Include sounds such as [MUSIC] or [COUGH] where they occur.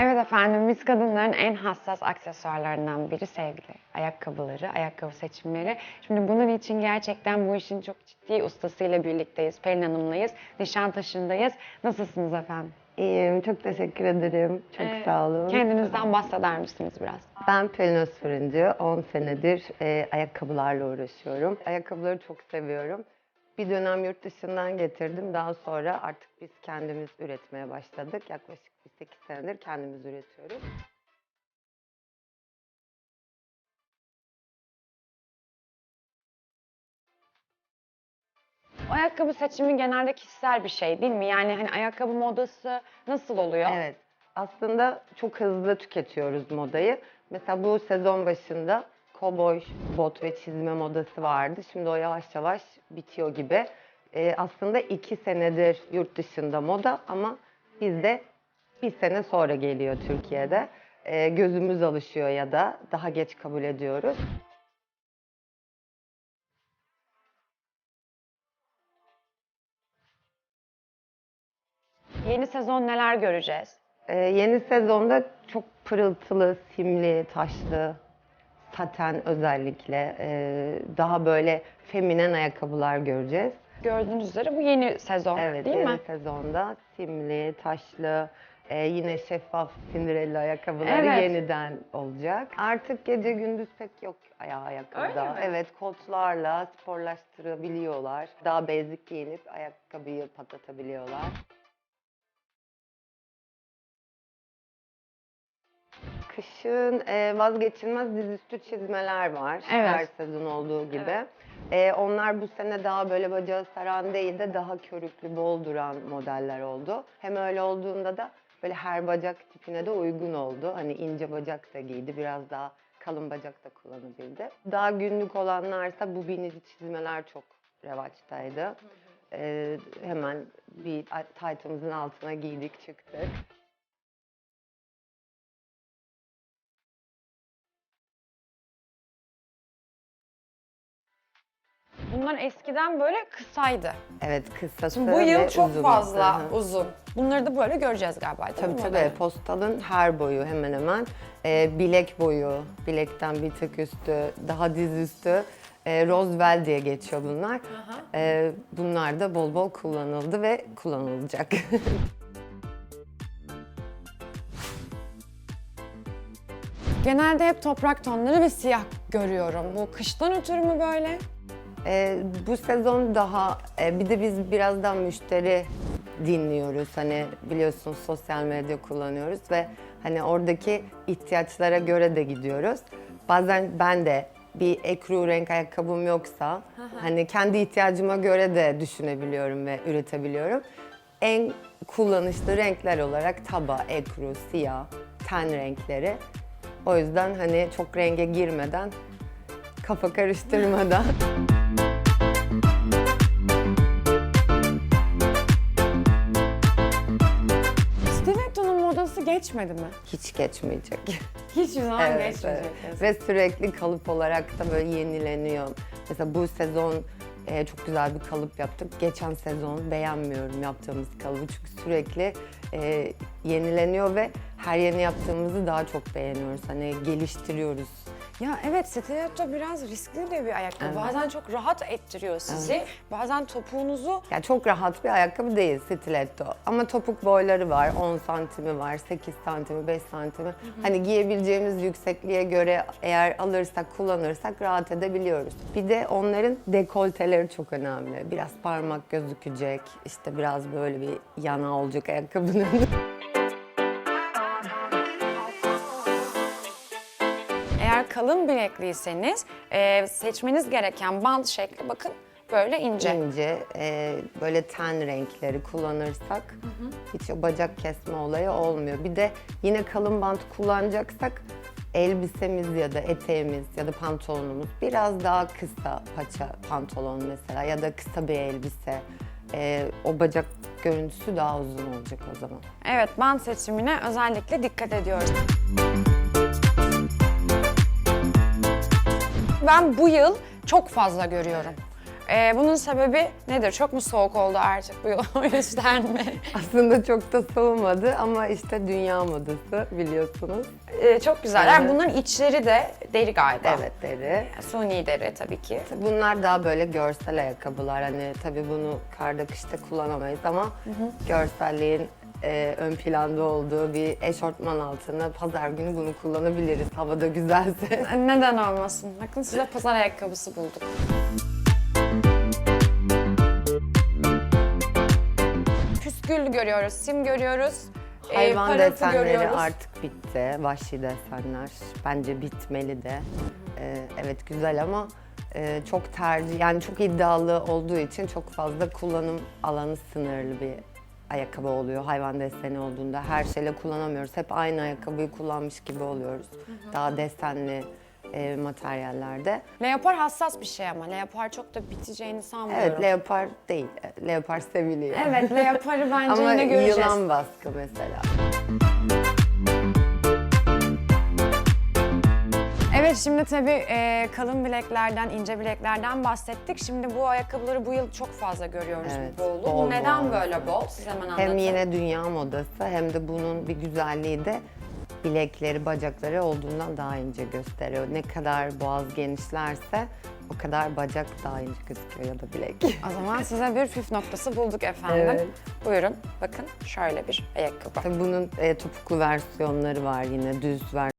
Evet efendim, biz kadınların en hassas aksesuarlarından biri sevgili. Ayakkabıları, ayakkabı seçimleri. Şimdi bunun için gerçekten bu işin çok ciddi ustasıyla birlikteyiz. Pelin Hanım'layız, Nişantaşı'ndayız. Nasılsınız efendim? İyiyim, çok teşekkür ederim. Çok Ee, sağ olun. Kendinizden bahseder misiniz biraz? Ben Pelin Özfırıncı, 10 senedir e, ayakkabılarla uğraşıyorum. Ayakkabıları çok seviyorum. Bir dönem yurt dışından getirdim. Daha sonra artık biz kendimiz üretmeye başladık. Yaklaşık bir 8 senedir kendimiz üretiyoruz. Ayakkabı seçimi genelde kişisel bir şey değil mi? Yani hani ayakkabı modası nasıl oluyor? Evet. Aslında çok hızlı tüketiyoruz modayı. Mesela bu sezon başında kovboy bot ve çizme modası vardı. Şimdi o yavaş yavaş bitiyor gibi. Ee, aslında iki senedir yurt dışında moda ama bizde bir sene sonra geliyor Türkiye'de. Ee, gözümüz alışıyor ya da daha geç kabul ediyoruz. Yeni sezon neler göreceğiz? Ee, yeni sezonda çok pırıltılı, simli, taşlı, saten özellikle e, daha böyle feminen ayakkabılar göreceğiz. Gördüğünüz üzere bu yeni sezon Evet, değil yeni mi? sezonda simli, taşlı, e, yine şeffaf Cinderella ayakkabıları Evet. yeniden olacak. Artık gece gündüz pek yok ayağı ayakkabıda. Öyle mi? Evet, kotlarla sporlaştırabiliyorlar. Daha basic giyinip ayakkabıyı patlatabiliyorlar. Kışın e, vazgeçilmez dizüstü çizmeler var. Evet. Her sezon olduğu gibi. E, onlar bu sene daha böyle bacağı saran değil de daha körüklü, bol duran modeller oldu. Hem öyle olduğunda da böyle her bacak tipine de uygun oldu. Hani ince bacak da giydi, biraz daha kalın bacak da kullanabildi. Daha günlük olanlarsa bu binici çizmeler çok revaçtaydı. E, hemen bir taytımızın altına giydik çıktık. Bunlar eskiden böyle kısaydı. Evet kısası Şimdi bu yıl çok uzunu. fazla Hı uzun. Bunları da böyle göreceğiz galiba değil Tabii mi? tabii modeli? postalın her boyu hemen hemen Ee, bilek boyu, bilekten bir tık üstü, daha diz üstü e, Roswell diye geçiyor bunlar. Ee, bunlar da bol bol kullanıldı ve kullanılacak. [LAUGHS] Genelde hep toprak tonları ve siyah görüyorum. Bu kıştan ötürü mü böyle? Ee, bu sezon daha e, bir de biz birazdan müşteri dinliyoruz. Hani biliyorsunuz sosyal medya kullanıyoruz ve hani oradaki ihtiyaçlara göre de gidiyoruz. Bazen ben de bir ekru renk ayakkabım yoksa hani kendi ihtiyacıma göre de düşünebiliyorum ve üretebiliyorum. En kullanışlı renkler olarak taba, ekru, siyah, ten renkleri. O yüzden hani çok renge girmeden, kafa karıştırmadan [LAUGHS] geçmedi mi? hiç geçmeyecek. Hiçbir zaman Evet, geçmeyecek. evet. Ve sürekli kalıp olarak da böyle yenileniyor. Mesela bu sezon e, çok güzel bir kalıp yaptık. Geçen sezon beğenmiyorum yaptığımız kalıbı çünkü sürekli e, yenileniyor ve her yeni yaptığımızı daha çok beğeniyoruz. Hani geliştiriyoruz. Ya evet stiletto biraz riskli de bir ayakkabı. Bazen çok rahat ettiriyor sizi. Bazen topuğunuzu Yani çok rahat bir ayakkabı değil stiletto. Ama topuk boyları var. 10 santimi var, 8 santimi, 5 santimi. Hani giyebileceğimiz yüksekliğe göre eğer alırsak, kullanırsak rahat edebiliyoruz. Bir de onların dekolteleri çok önemli. Biraz parmak gözükecek, işte biraz böyle bir yana olacak ayakkabının. [LAUGHS] kalın bilekliyseniz e, seçmeniz gereken bant şekli bakın böyle ince. İnce, e, böyle ten renkleri kullanırsak hiç o bacak kesme olayı olmuyor. Bir de yine kalın bant kullanacaksak elbisemiz ya da eteğimiz ya da pantolonumuz biraz daha kısa paça pantolon mesela ya da kısa bir elbise. E, o bacak görüntüsü daha uzun olacak o zaman. Evet bant seçimine özellikle dikkat ediyoruz. Ben bu yıl çok fazla görüyorum. Ee, bunun sebebi nedir? Çok mu soğuk oldu artık bu yıl [LAUGHS] o yüzden mi? Aslında çok da soğumadı ama işte dünya modası biliyorsunuz. Ee, çok güzeller. Evet. Bunların içleri de deri galiba. Evet deri. Suni deri tabii ki. Bunlar daha böyle görsel ayakkabılar. Hani tabii bunu karda kışta kullanamayız ama görselliğin e, ön planda olduğu bir eşortman altına pazar günü bunu kullanabiliriz. Havada güzelse. [LAUGHS] Neden olmasın? Bakın size pazar ayakkabısı bulduk. Püskül görüyoruz, sim görüyoruz. e, Hayvan parıltı desenleri görüyoruz. artık bitti. Vahşi desenler bence bitmeli de. Ee, evet güzel ama e, çok tercih yani çok iddialı olduğu için çok fazla kullanım alanı sınırlı bir ayakkabı oluyor hayvan deseni olduğunda. Her şeyle kullanamıyoruz. Hep aynı ayakkabıyı kullanmış gibi oluyoruz. Daha desenli e, materyallerde. Leopar hassas bir şey ama. Leopar çok da biteceğini sanmıyorum. Evet leopar değil. Leopar seviliyor. Evet, leoparı bence Ama yine göreceğiz. yılan baskı mesela. Evet şimdi tabii e, kalın bileklerden, ince bileklerden bahsettik. Şimdi bu ayakkabıları bu yıl çok fazla görüyoruz Evet, bu bolu. bol Neden bol. böyle bol? Siz hemen anlatın. Hem yine dünya modası hem de bunun bir güzelliği de bilekleri, bacakları olduğundan daha ince gösteriyor. Ne kadar boğaz genişlerse o kadar bacak daha ince gözüküyor ya da bilek. O zaman size bir püf noktası bulduk efendim. Evet. Buyurun bakın şöyle bir ayakkabı. Tabii bunun e, topuklu versiyonları var yine düz versiyonları